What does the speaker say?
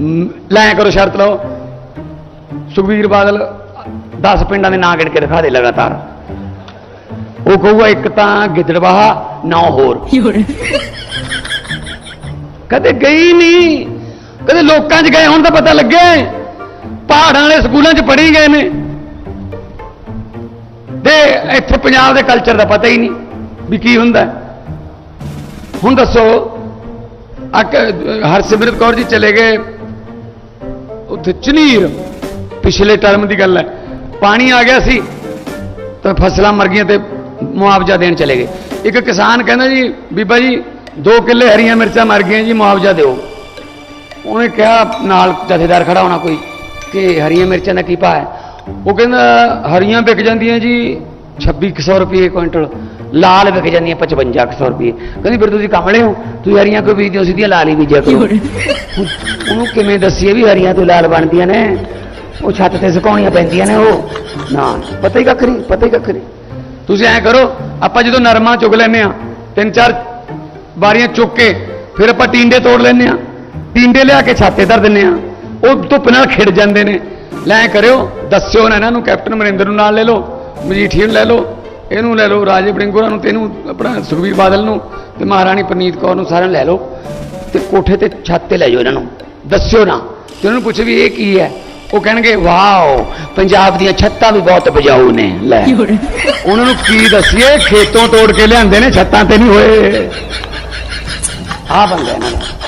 ਮ, ਲੈ ਕਰੋ ਸ਼ਰਤ ਲਓ। ਸੁਖਬੀਰ ਬਾਦਲ 10 ਪਿੰਡਾਂ ਦੇ ਨਾਂ ਗਿਣ ਕੇ ਦਿਖਾ ਦੇ ਲਗਾਤਾਰ। ਉਹ ਕਹੂਗਾ ਇੱਕ ਤਾਂ ਗਿੱਦੜਵਾਹਾ ਨੌ ਹੋਰ। ਕਦੇ ਗਈ ਨਹੀਂ ਕਦੇ ਲੋਕਾਂ 'ਚ ਗਏ ਹੁਣ ਤਾਂ ਪਤਾ ਲੱਗਿਆ ਪਹਾੜਾਂ ਵਾਲੇ ਸਕੂਲਾਂ 'ਚ ਪੜ੍ਹੀ ਗਏ ਨੇ। ਤੇ ਇੱਥੇ ਪੰਜਾਬ ਦੇ ਕਲਚਰ ਦਾ ਪਤਾ ਹੀ ਨਹੀਂ ਵੀ ਕੀ ਹੁੰਦਾ। ਹੁਣ ਦੱਸੋ ਹਰਸਿਮਰਤ ਕੌਰ ਜੀ ਚਲੇ ਗਏ। ਉੱਥੇ ਚਨੀਰ ਪਿਛਲੇ ਟਰਮ ਦੀ ਗੱਲ ਹੈ। ਪਾਣੀ ਆ ਗਿਆ ਸੀ, ਤਾਂ ਫਸਲਾਂ ਮਰ ਗਈਆਂ ਤੇ ਮੁਆਵਜ਼ਾ ਦੇਣ ਚਲੇ ਗਏ। ਇੱਕ ਕਿਸਾਨ ਕਹਿੰਦਾ ਜੀ, ਬੀਬਾ ਜੀ 2 ਕਿੱਲੇ ਹਰੀਆਂ ਮਿਰਚਾਂ ਮਰ ਗਈਆਂ ਜੀ, ਮੁਆਵਜ਼ਾ ਦਿਓ। ਉਹਨੇ ਕਿਹਾ, ਨਾਲ ਜਥੇਦਾਰ ਖੜਾ ਹੋਣਾ ਕੋਈ, ਕਿ ਹਰੀਆਂ ਮਿਰਚਾਂ ਦਾ ਕੀ ਭਾਅ ਹੈ? ਉਹ ਕਹਿੰਦਾ, ਹਰੀਆਂ ਵਿਕ ਜਾਂਦੀਆਂ ਜੀ 2600 ਰੁਪਏ ਕੁਇੰਟਲ ਲਾਲ ਵਿਕ ਜਾਂਦੀਆਂ 5500 ਰੁਪਏ। ਕਹਿੰਦੀ ਫਿਰ ਤੁਸੀਂ ਕਮਲੇ ਹੋ। ਤੁਸੀਂ ਹਰੀਆਂ ਕੋਈ ਬੀਜਦੇ ਹੋ ਸਿੱਧੀਆਂ ਲਾਲ ਹੀ ਬੀਜਿਆ ਕਰੋ। ਉਹਨੂੰ ਕਿਵੇਂ ਦੱਸੀਏ ਵੀ ਹਰੀਆਂ ਤੋਂ ਲਾਲ ਬਣਦੀਆਂ ਨੇ? ਉਹ ਛੱਤ ਤੇ ਸੁਕਾਉਣੀਆਂ ਪੈਂਦੀਆਂ ਨੇ ਉਹ। ਨਾ ਪਤਾ ਹੀ ਕੱਖ ਨਹੀਂ ਪਤਾ ਹੀ ਕੱਖ ਨਹੀਂ। ਤੁਸੀਂ ਐਂ ਕਰੋ ਆਪਾਂ ਜਦੋਂ ਨਰਮਾ ਚੁਗ ਲੈਨੇ ਆ ਤਿੰਨ ਚਾਰ ਵਾਰੀਆਂ ਚੁੱਕ ਕੇ ਫਿਰ ਆਪਾਂ ਟੀਂਡੇ ਤੋੜ ਲੈਨੇ ਆ ਟੀਂਡੇ ਲਿਆ ਕੇ ਛਾਤੇ ਧਰ ਦਿੰਨੇ ਆ ਉਹ ਧੁੱਪ ਨਾਲ ਖਿੜ ਜਾਂਦੇ ਨੇ। ਲੈ ਕਰਿਓ ਦੱਸਿਓ ਨਾ ਇਹਨਾਂ ਨੂੰ ਕੈਪਟਨ ਮਰਿੰਦਰ ਨੂੰ ਨਾਲ ਲੈ ਲਓ। ਮਜੀਠੀਆ ਨੂੰ ਲੈ ਲਓ ਇਹਨੂੰ ਲੈ ਲਓ ਰਾਜੇ ਬੜਿੰਗੋਰਾ ਨੂੰ ਤੇ ਇਹਨੂੰ ਆਪਣਾ ਸੁਖਬੀਰ ਬਾਦਲ ਨੂੰ ਤੇ ਮਹਾਰਾਣੀ ਪ੍ਰਨੀਤ ਕੌਰ ਨੂੰ ਸਾਰਿਆਂ ਨੂੰ ਲੈ ਲਓ ਤੇ ਕੋਠੇ ਤੇ ਛੱਤ ਤੇ ਲੈ ਜਾਓ ਇਹਨਾਂ ਨੂੰ ਦੱਸਿਓ ਨਾ। ਤੇ ਉਹਨਾਂ ਨੂੰ ਪੁੱਛੋ ਵੀ ਇਹ ਕੀ ਹੈ? ਉਹ ਕਹਿਣਗੇ ਵਾਓ ਪੰਜਾਬ ਦੀਆਂ ਛੱਤਾਂ ਵੀ ਬਹੁਤ ਬਜਾਊ ਨੇ ਲੈ। ਉਹਨਾਂ ਨੂੰ ਕੀ ਦੱਸੀਏ ਖੇਤੋਂ ਤੋੜ ਕੇ ਲਿਆਂਦੇ ਨੇ ਛੱਤਾਂ ਤੇ ਨਹੀਂ ਹੋਏ। ਆ ਬੰਦਾ ਇਹਨਾਂ ਦਾ।